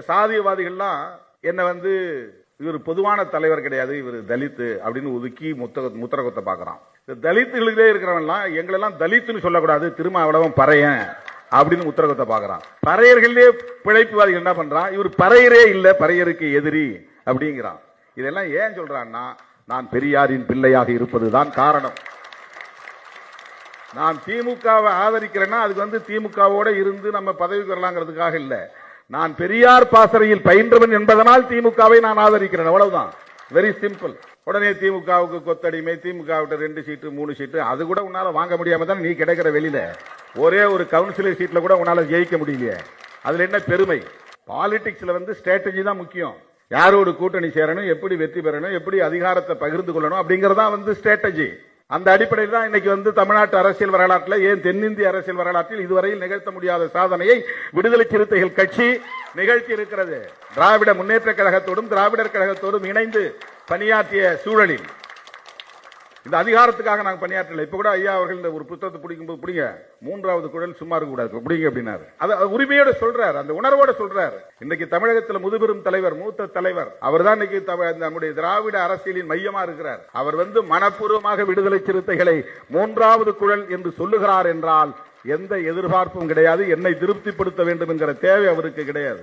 சாதியவாதிகள்லாம் என்ன வந்து இவர் பொதுவான தலைவர் கிடையாது இவர் தலித்து அப்படின்னு ஒதுக்கி முத்த முத்திர குத்த பாக்குறான் இந்த தலித்துகளிலே இருக்கிறவன்லாம் எங்களெல்லாம் தலித்துன்னு சொல்லக்கூடாது திருமாவளவன் பறையன் அப்படின்னு முத்திர குத்த பாக்குறான் பறையர்களே பிழைப்புவாதிகள் என்ன பண்றான்? இவர் பறையரே இல்ல பறையருக்கு எதிரி அப்படிங்கிறான். இதெல்லாம் ஏன் சொல்றான்னா நான் பெரியாரின் பிள்ளையாக இருப்பதுதான் காரணம். நான் திமுகவை ஆதரிக்கிறேன்னா அதுக்கு வந்து திமுகவோட இருந்து நம்ம பதவிக்கு வரலாங்கிறதுக்காக இல்லை. நான் பெரியார் பாசறையில் பயின்றவன் என்பதனால் திமுகவை நான் ஆதரிக்கிறேன். அவ்வளவுதான். வெரி சிம்பிள் உடனே திமுகவுக்கு கொத்தடிமை திமுக விட்ட ரெண்டு சீட்டு மூணு சீட்டு அது கூட உன்னால வாங்க முடியாம தான் நீ கிடைக்கிற வெளியில. ஒரே ஒரு கவுன்சிலர் சீட்ல கூட உன்னால ஜெயிக்க முடியலையே. அதுல என்ன பெருமை? பாலிடிக்ஸ்ல வந்து ஸ்ட்ராட்டஜி தான் முக்கியம். யாரோடு கூட்டணி சேரணும் எப்படி வெற்றி பெறணும் எப்படி அதிகாரத்தை பகிர்ந்து கொள்ளணும் அப்படிங்கறதா வந்து ஸ்ட்ராட்டஜி அந்த அடிப்படையில் தான் இன்னைக்கு வந்து தமிழ்நாட்டு அரசியல் வரலாற்றில் ஏன் தென்னிந்திய அரசியல் வரலாற்றில் இதுவரையில் நிகழ்த்த முடியாத சாதனையை விடுதலை சிறுத்தைகள் கட்சி நிகழ்த்தி இருக்கிறது. திராவிட முன்னேற்ற கழகத்தோடும் திராவிடர் கழகத்தோடும் இணைந்து பணியாற்றிய சூழலில். இந்த அதிகாரத்துக்காக நாங்கள் பணியாற்றல. இப்போ கூட ஐயா அவர்கள் இந்த ஒரு புத்தகத்தை பிடிக்கும்போது பிடிங்க. மூன்றாவது குழல் சும்மா இருக்க கூடாது பிடிங்க அப்படின்னாரு. அது உரிமையோட சொல்றாரு அந்த உணர்வோட சொல்றாரு. இன்னைக்கு தமிழகத்தில் முதுபெரும் தலைவர் மூத்த தலைவர் அவர் தான் இன்னைக்கு நம்முடைய திராவிட அரசியலின் மையமா இருக்கிறார். அவர் வந்து மனப்பூர்வமாக விடுதலை சிறுத்தைகளை மூன்றாவது குழல் என்று சொல்லுகிறார் என்றால் எந்த எதிர்பார்ப்பும் கிடையாது என்னை திருப்திப்படுத்த வேண்டும் என்கிற தேவை அவருக்கு கிடையாது.